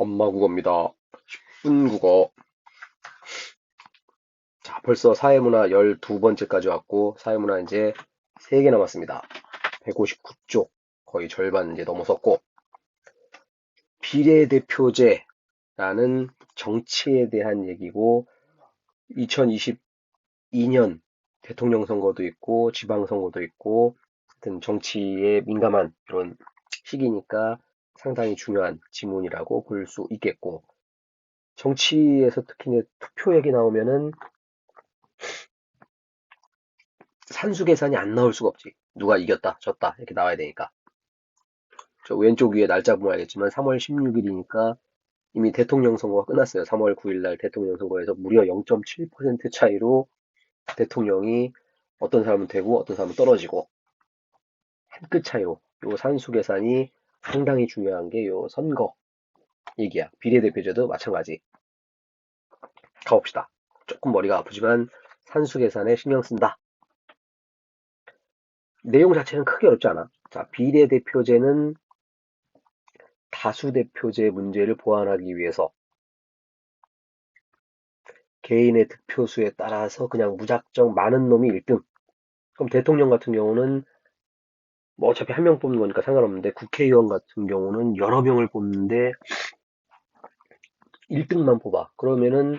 엄마 국어입니다. 10분 국어. 자, 벌써 사회문화 12번째까지 왔고, 사회문화 이제 3개 남았습니다. 159쪽. 거의 절반 이제 넘어섰고, 비례대표제라는 정치에 대한 얘기고, 2022년 대통령 선거도 있고, 지방선거도 있고, 하여튼 정치에 민감한 그런 시기니까 상당히 중요한 지문이라고 볼 수 있겠고, 정치에서 특히 투표 얘기 나오면은 산수 계산이 안 나올 수가 없지. 누가 이겼다, 졌다, 이렇게 나와야 되니까. 저 왼쪽 위에 날짜 보면 알겠지만 3월 16일이니까 이미 대통령 선거가 끝났어요. 3월 9일 날 대통령 선거에서 무려 0.7% 차이로 대통령이 어떤 사람은 되고 어떤 사람은 떨어지고 한 끗 차이로 요 산수 계산이 상당히 중요한 게 요 선거 얘기야. 비례대표제도 마찬가지. 가봅시다. 조금 머리가 아프지만 산수 계산에 신경 쓴다. 내용 자체는 크게 어렵지 않아. 자, 비례대표제는 다수대표제 문제를 보완하기 위해서 개인의 득표수에 따라서 그냥 무작정 많은 놈이 1등. 그럼 대통령 같은 경우는 뭐 어차피 한 명 뽑는 거니까 상관없는데 국회의원 같은 경우는 여러 명을 뽑는데 1등만 뽑아. 그러면은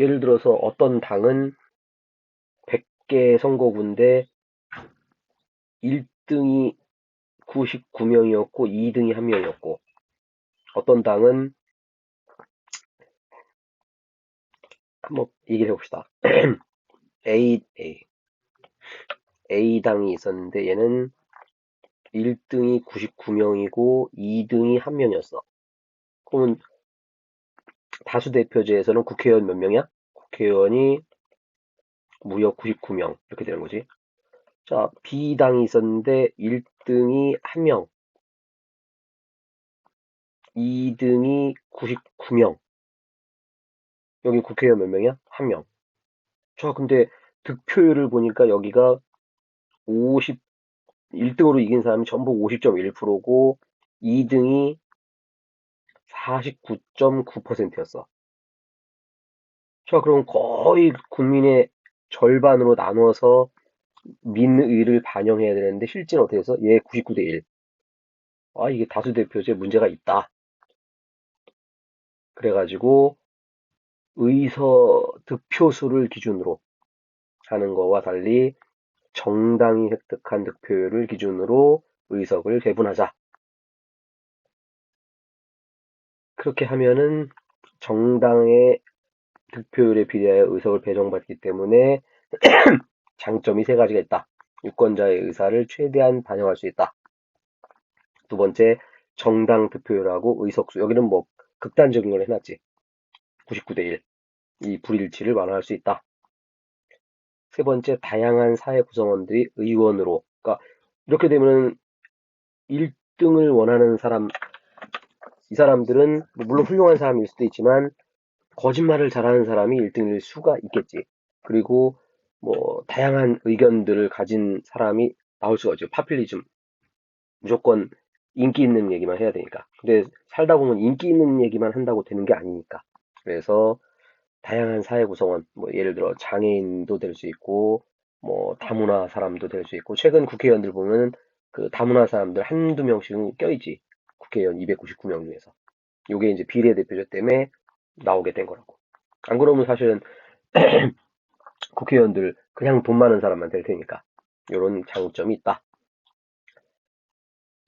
예를 들어서 어떤 당은 100개 선거구인데 1등이 99명이었고 2등이 1명이었고 어떤 당은 한번 얘기를 해봅시다. A, A, A당이 있었는데 얘는 1등이 99명이고 2등이 1명이었어. 그러면 다수 대표제에서는 국회의원 몇 명이야? 국회의원이 무려 99명 이렇게 되는 거지. 자, B당이 있었는데 1등이 1명, 2등이 99명. 여기 국회의원 몇 명이야? 1명. 자, 근데 득표율을 보니까 여기가 50, 1등으로 이긴 사람이 전부 50.1%고 2등이 49.9%였어. 자, 그럼 거의 국민의 절반으로 나눠서 민의를 반영해야 되는데 실제는 어떻게 해서 얘 99대 1. 아, 이게 다수 대표제 문제가 있다. 그래가지고 의서 득표수를 기준으로 하는 거와 달리 정당이 획득한 득표율을 기준으로 의석을 배분하자. 그렇게 하면은 정당의 득표율에 비례하여 의석을 배정받기 때문에 장점이 세 가지가 있다. 유권자의 의사를 최대한 반영할 수 있다. 두 번째, 정당 득표율하고 의석수. 여기는 뭐 극단적인 걸 해놨지. 99대 1. 이 불일치를 완화할 수 있다. 세 번째, 다양한 사회 구성원들이 의원으로. 그러니까 이렇게 되면 1등을 원하는 사람, 이 사람들은 물론 훌륭한 사람일 수도 있지만 거짓말을 잘하는 사람이 1등일 수가 있겠지. 그리고 뭐 다양한 의견들을 가진 사람이 나올 수가 있죠. 파퓰리즘. 무조건 인기 있는 얘기만 해야 되니까. 근데 살다 보면 인기 있는 얘기만 한다고 되는 게 아니니까. 그래서 다양한 사회 구성원, 뭐 예를 들어 장애인도 될 수 있고, 뭐 다문화 사람도 될 수 있고, 최근 국회의원들 보면 그 다문화 사람들 한두 명씩은 껴있지. 국회의원 299명 중에서. 요게 이제 비례대표제 때문에 나오게 된 거라고. 안 그러면 사실은 국회의원들 그냥 돈 많은 사람만 될 테니까. 요런 장점이 있다.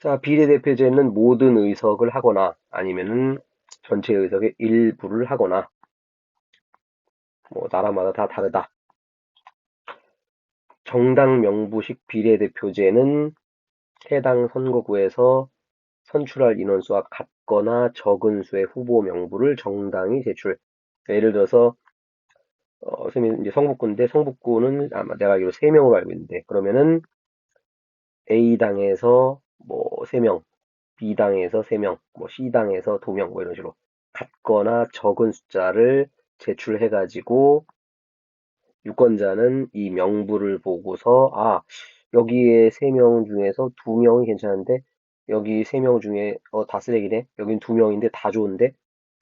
자, 비례대표제는 모든 의석을 하거나 아니면은 전체 의석의 일부를 하거나 뭐 나라마다 다 다르다. 정당 명부식 비례대표제는 해당 선거구에서 선출할 인원수와 같거나 적은 수의 후보 명부를 정당이 제출. 예를 들어서 어, 선생님 이제 성북구인데 성북구는 아마 내가 알기로 3명으로 알고 있는데 그러면은 A당에서 뭐 3명, B당에서 3명, 뭐 C당에서 2명 뭐 이런 식으로 같거나 적은 숫자를 제출해 가지고 유권자는 이 명부를 보고서 아 여기에 3명 중에서 2명이 괜찮은데 여기 세 명 중에 어, 다 쓰레기네. 여긴 두 명인데 다 좋은데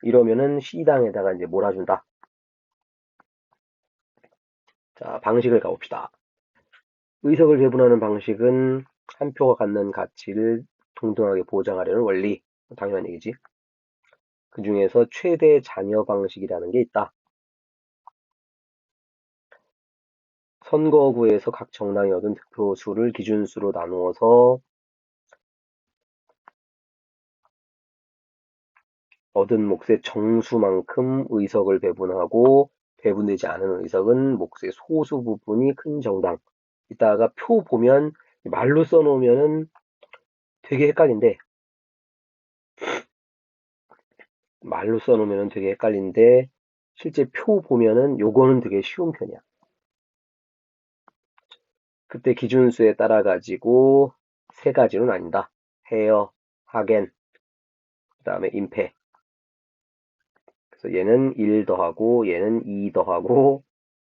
이러면은 C당에다가 이제 몰아준다. 자, 방식을 가봅시다. 의석을 배분하는 방식은 한 표가 갖는 가치를 동등하게 보장하려는 원리. 당연한 얘기지. 그 중에서 최대 잔여 방식이라는 게 있다. 선거구에서 각 정당이 얻은 득표 수를 기준수로 나누어서 얻은 몫의 정수만큼 의석을 배분하고 배분되지 않은 의석은 몫의 소수 부분이 큰 정당. 이따가 표 보면 말로 써놓으면은 되게 헷갈린데 말로 써놓으면 되게 헷갈린데 실제 표 보면은 요거는 되게 쉬운 편이야. 그때 기준수에 따라 가지고 세 가지로 나뉜다. 헤어, 하겐, 그 다음에 임패. 그래서 얘는 1 더하고 얘는 2 더하고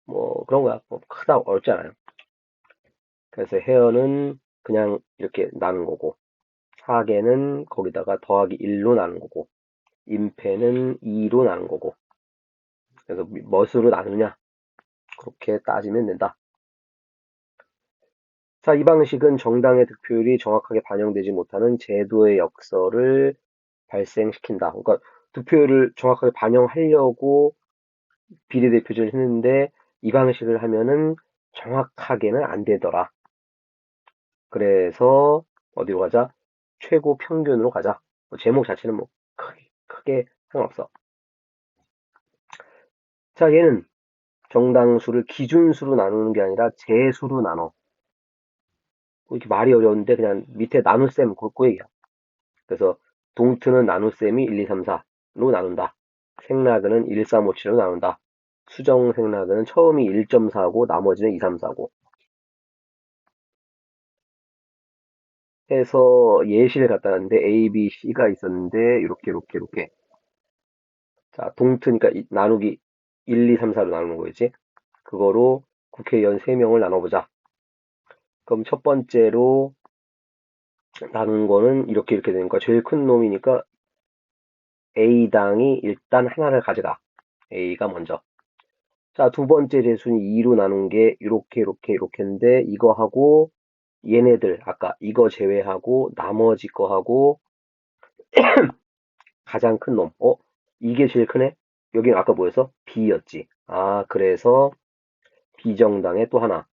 뭐 그런 거야. 뭐 크다 어렵지 않아요. 그래서 헤어는 그냥 이렇게 나눈 거고 하겐은 거기다가 더하기 1로 나눈 거고 임패는 2로 나눈 거고 그래서 멋으로 나누냐 그렇게 따지면 된다. 자, 이 방식은 정당의 득표율이 정확하게 반영되지 못하는 제도의 역설을 발생시킨다. 그러니까 득표율을 정확하게 반영하려고 비례대표제를 했는데 이 방식을 하면은 정확하게는 안 되더라. 그래서 어디로 가자? 최고 평균으로 가자. 뭐 제목 자체는 뭐 크게, 크게 상관없어. 자, 얘는 정당 수를 기준수로 나누는 게 아니라 제수로 나눠. 뭐 이렇게 말이 어려운데 그냥 밑에 나눗셈 그 얘기야. 그래서 동트는 나눗셈이 1, 2, 3, 4로 나눈다. 생락은 1, 3, 5, 7로 나눈다. 수정 생락은 처음이 1.4고 나머지는 2, 3, 4고 해서 예시를 갖다 놨는데 A, B, C가 있었는데 이렇게 이렇게 이렇게 자 동트니까 나누기 1, 2, 3, 4로 나누는 거지 그거로 국회의원 3명을 나눠보자 그럼 첫 번째로 나눈 거는 이렇게 이렇게 되니까 제일 큰 놈이니까 A당이 일단 하나를 가져가. A가 먼저. 자, 두 번째 재수는 2로 나눈 게 이렇게 이렇게 이렇게인데 이거 하고 얘네들 아까 이거 제외하고 나머지 거 하고 가장 큰 놈. 어? 이게 제일 크네? 여기는 아까 뭐였어? B였지. 아, 그래서 B정당의 또 하나.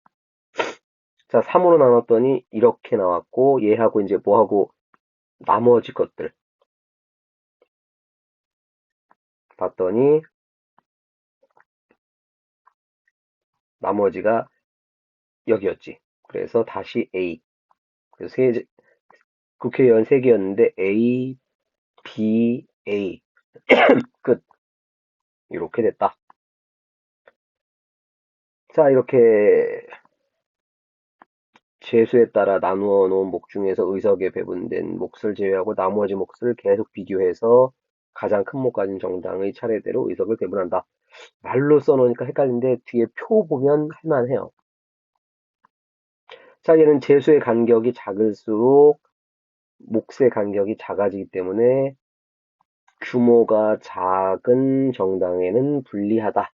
자, 3으로 나눴더니 이렇게 나왔고 얘하고 이제 뭐하고 나머지 것들 봤더니 나머지가 여기였지. 그래서 다시 A. 그래서 세, 국회의원 3개였는데 A, B, A. 끝. 이렇게 됐다. 자, 이렇게 재수에 따라 나누어 놓은 목 중에서 의석에 배분된 몫을 제외하고 나머지 몫을 계속 비교해서 가장 큰 목 가진 정당의 차례대로 의석을 배분한다. 말로 써놓으니까 헷갈린데 뒤에 표 보면 할만해요. 자, 얘는 재수의 간격이 작을수록 몫의 간격이 작아지기 때문에 규모가 작은 정당에는 불리하다.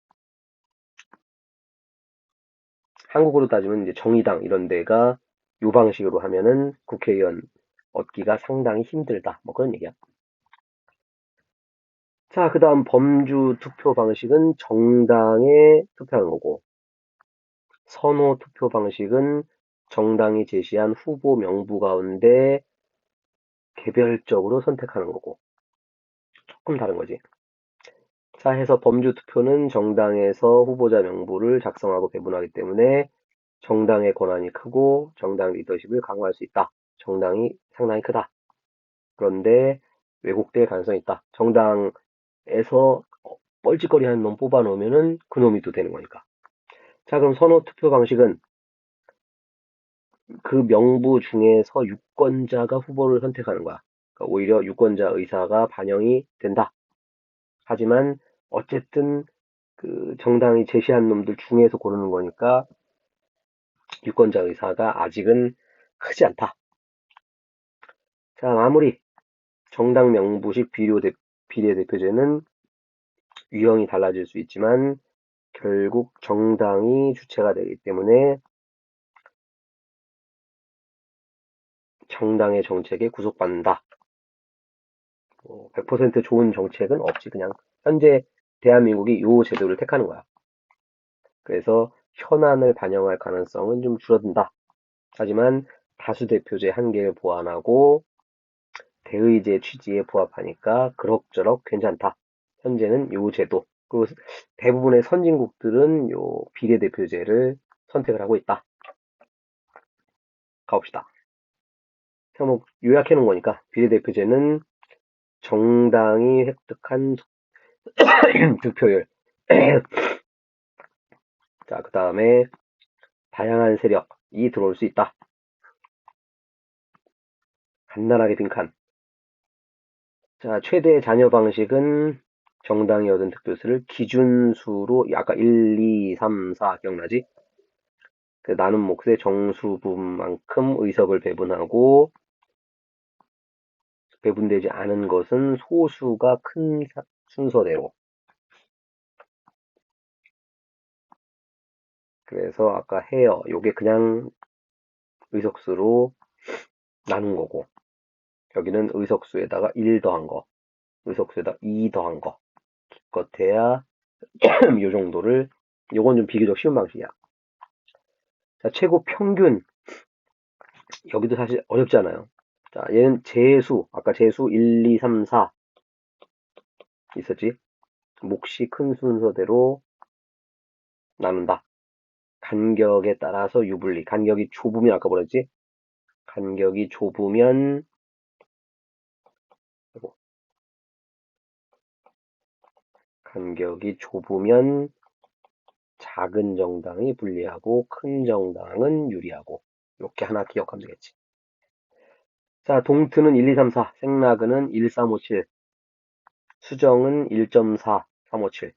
한국으로 따지면 이제 정의당 이런 데가 이 방식으로 하면은 국회의원 얻기가 상당히 힘들다. 뭐 그런 얘기야. 자, 그 다음 범주 투표 방식은 정당에 투표하는 거고, 선호 투표 방식은 정당이 제시한 후보 명부 가운데 개별적으로 선택하는 거고, 조금 다른 거지. 자, 해서 범주 투표는 정당에서 후보자 명부를 작성하고 배분하기 때문에 정당의 권한이 크고 정당 리더십을 강화할 수 있다. 정당이 상당히 크다. 그런데 왜곡될 가능성이 있다. 정당에서 뻘짓거리 하는 놈 뽑아 놓으면은 그 놈이 또 되는 거니까. 자, 그럼 선호 투표 방식은 그 명부 중에서 유권자가 후보를 선택하는 거야. 그러니까 오히려 유권자 의사가 반영이 된다. 하지만 어쨌든 그 정당이 제시한 놈들 중에서 고르는 거니까 유권자 의사가 아직은 크지 않다. 자, 마무리. 정당 명부식 비료 대, 비례대표제는 유형이 달라질 수 있지만 결국 정당이 주체가 되기 때문에 정당의 정책에 구속받는다. 100%뭐 좋은 정책은 없지. 그냥 현재 대한민국이 이 제도를 택하는 거야. 그래서 현안을 반영할 가능성은 좀 줄어든다. 하지만 다수대표제 한계를 보완하고 대의제 취지에 부합하니까 그럭저럭 괜찮다. 현재는 요 제도. 그리고 대부분의 선진국들은 요 비례대표제를 선택을 하고 있다. 가봅시다. 자, 뭐 요약해 놓은 거니까 비례대표제는 정당이 획득한 득표율 자, 그 다음에 다양한 세력이 들어올 수 있다. 간단하게 빈칸. 자, 최대 잔여 방식은 정당이 얻은 득표수를 기준수로 아까 1, 2, 3, 4 기억나지? 그 나눈 몫의 정수분만큼 의석을 배분하고 배분되지 않은 것은 소수가 큰 순서대로. 그래서 아까 헤어 요게 그냥 의석수로 나눈 거고 여기는 의석수에다가 1 더한 거 의석수에다 2 더한 거 기껏해야 요 정도를 요건 좀 비교적 쉬운 방식이야. 자 최고 평균. 여기도 사실 어렵지 않아요 자 얘는 재수 아까 재수 1 2 3 4 있었지 몫이 큰 순서대로 나눈다 간격에 따라서 유불리. 간격이 좁으면 아까 뭐랬지? 간격이 좁으면 간격이 좁으면 작은 정당이 불리하고 큰 정당은 유리하고 이렇게 하나 기억하면 되겠지. 자, 동트는 1, 2, 3, 4, 생라그는 1, 3, 5, 7, 수정은 1.4, 3, 5, 7.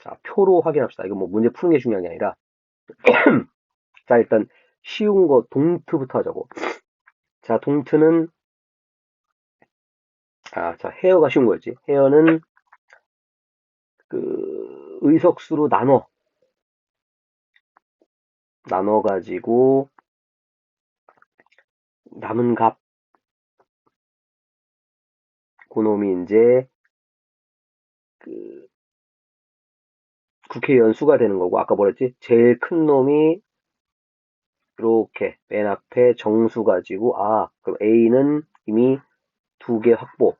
자, 표로 확인합시다. 이거 뭐 문제 푸는 게 중요한 게 아니라 자, 일단 쉬운 거 동트부터 하자고. 자, 동트는 아, 자, 헤어가 쉬운 거였지. 헤어는 그 의석수로 나눠 나눠 가지고 남은 값 그놈이 이제 그 국회의원 수가 되는 거고 아까 뭐랬지? 제일 큰 놈이 이렇게 맨 앞에 정수 가지고 아 그럼 A는 이미 두 개 확보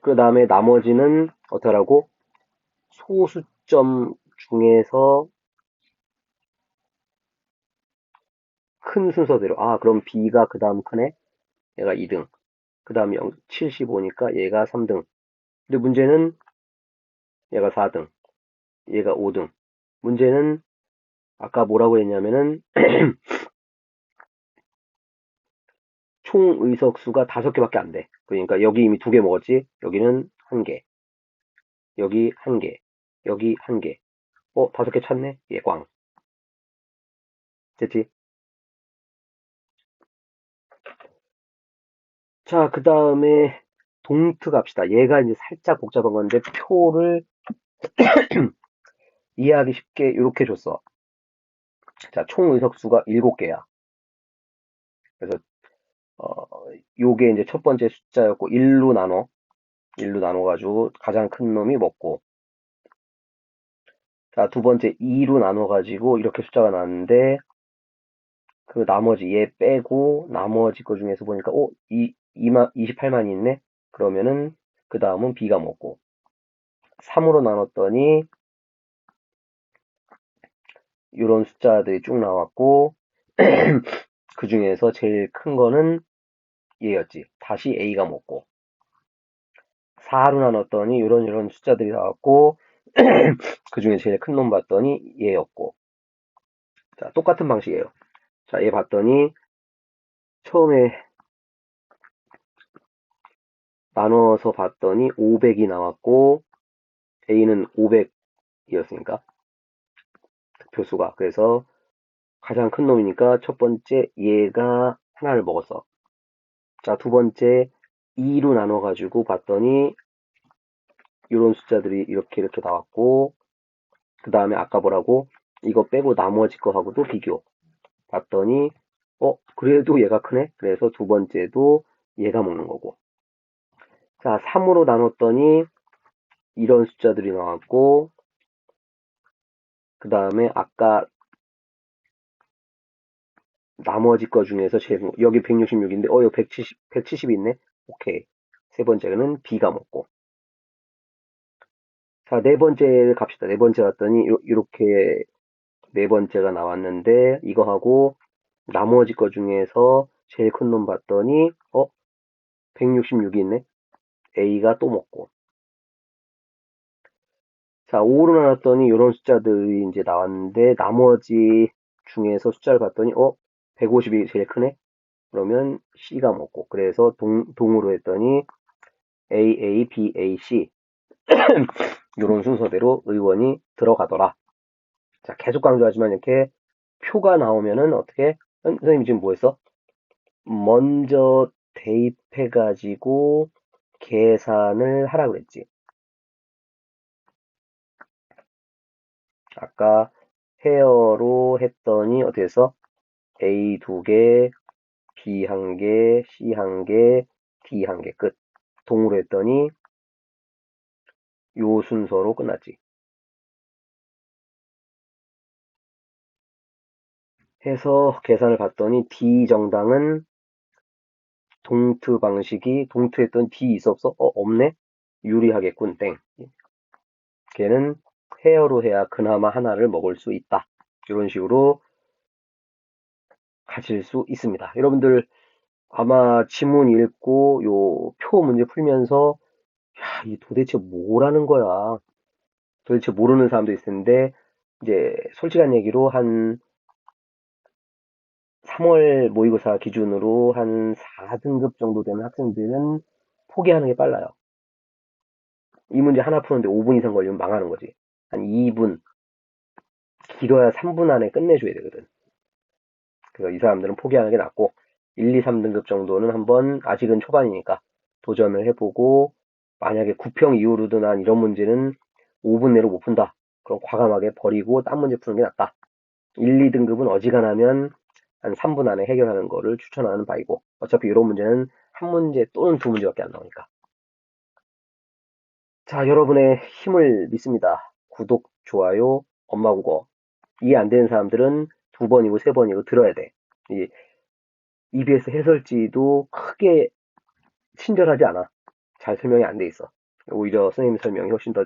그 다음에 나머지는 어떠라고 소수점 중에서 큰 순서대로 아 그럼 B가 그 다음 크네 얘가 2등 그 다음 75니까 얘가 3등 근데 문제는 얘가 4등, 얘가 5등. 문제는 아까 뭐라고 했냐면은 총 의석수가 5개밖에 안 돼. 그러니까 여기 이미 2개 먹었지? 여기는 1개. 여기 1개. 여기 1개. 어, 5개 찾네? 예, 광. 됐지? 자, 그 다음에 동트 갑시다. 얘가 이제 살짝 복잡한 건데 표를 이해하기 쉽게 이렇게 줬어. 자, 총 의석수가 7개야. 그래서 어, 요게 이제 첫 번째 숫자였고 1로 나눠 1로 나눠 가지고 가장 큰 놈이 먹고 자, 두 번째 2로 나눠 가지고 이렇게 숫자가 나왔는데 그 나머지 얘 빼고 나머지 거 중에서 보니까 어, 이, 2만, 28만이 있네? 그러면은 그 다음은 B가 먹고 3으로 나눴더니 이런 숫자들이 쭉 나왔고 그 중에서 제일 큰 거는 얘였지. 다시 A가 먹고 4로 나눴더니 이런 이런 숫자들이 나왔고 그 중에 제일 큰 놈 봤더니 얘였고 자 똑같은 방식이에요. 자 얘 봤더니 처음에 나눠서 봤더니 500이 나왔고 A는 500이었으니까? 득표수가. 그래서 가장 큰 놈이니까 첫 번째 얘가 하나를 먹었어. 자, 두 번째 2로 나눠 가지고 봤더니 이런 숫자들이 이렇게 이렇게 나왔고 그 다음에 아까 뭐라고? 이거 빼고 나머지 거하고도 비교. 봤더니 어 그래도 얘가 크네? 그래서 두 번째도 얘가 먹는 거고 자 3으로 나눴더니 이런 숫자들이 나왔고 그 다음에 아까 나머지 거 중에서 제일 여기 166인데 어 여기 170 170 있네. 오케이. 세 번째는 B가 먹고. 자 네 번째 갑시다. 네 번째 갔더니 이렇게 네 번째가 나왔는데 이거하고 나머지 거 중에서 제일 큰 놈 봤더니 어 166이 있네 A가 또 먹고. 자 5로 나눴더니 이런 숫자들이 이제 나왔는데 나머지 중에서 숫자를 봤더니 어? 150이 제일 크네? 그러면 C가 먹고. 그래서 동, 동으로 했더니 A, A, B, A, C. 이런 순서대로 의원이 들어가더라. 자 계속 강조하지만 이렇게 표가 나오면은 어떻게? 선생님 지금 뭐 했어? 먼저 대입해 가지고 계산을 하라 그랬지 아까 헤어로 했더니 어떻게 했어? A 두 개, B 한 개, C 한 개, D 한 개 끝. 동으로 했더니 요 순서로 끝났지. 해서 계산을 봤더니 D 정당은 동트 방식이 동트 했던 D 있어 없어? 어 없네? 유리하겠군 땡. 걔는 헤어로 해야 그나마 하나를 먹을 수 있다. 이런 식으로 가질 수 있습니다. 여러분들 아마 지문 읽고 요 표 문제 풀면서 야, 이 도대체 뭐라는 거야. 도대체 모르는 사람도 있을 텐데 이제 솔직한 얘기로 한 3월 모의고사 기준으로 한 4등급 정도 되는 학생들은 포기하는 게 빨라요. 이 문제 하나 푸는데 5분 이상 걸리면 망하는 거지. 한 2분, 길어야 3분 안에 끝내줘야 되거든. 그래서 이 사람들은 포기하는 게 낫고 1, 2, 3등급 정도는 한번 아직은 초반이니까 도전을 해보고 만약에 9평 이후로도 난 이런 문제는 5분 내로 못 푼다. 그럼 과감하게 버리고 딴 문제 푸는 게 낫다. 1, 2등급은 어지간하면 한 3분 안에 해결하는 거를 추천하는 바이고 어차피 이런 문제는 한 문제 또는 두 문제밖에 안 나오니까 자 여러분의 힘을 믿습니다. 구독, 좋아요, 엄마 국어 이해 안 되는 사람들은 두 번이고 세 번이고 들어야 돼. 이 EBS 해설지도 크게 친절하지 않아. 잘 설명이 안 돼 있어. 오히려 선생님 설명이 훨씬 더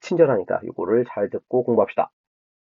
친절하니까 이거를 잘 듣고 공부합시다.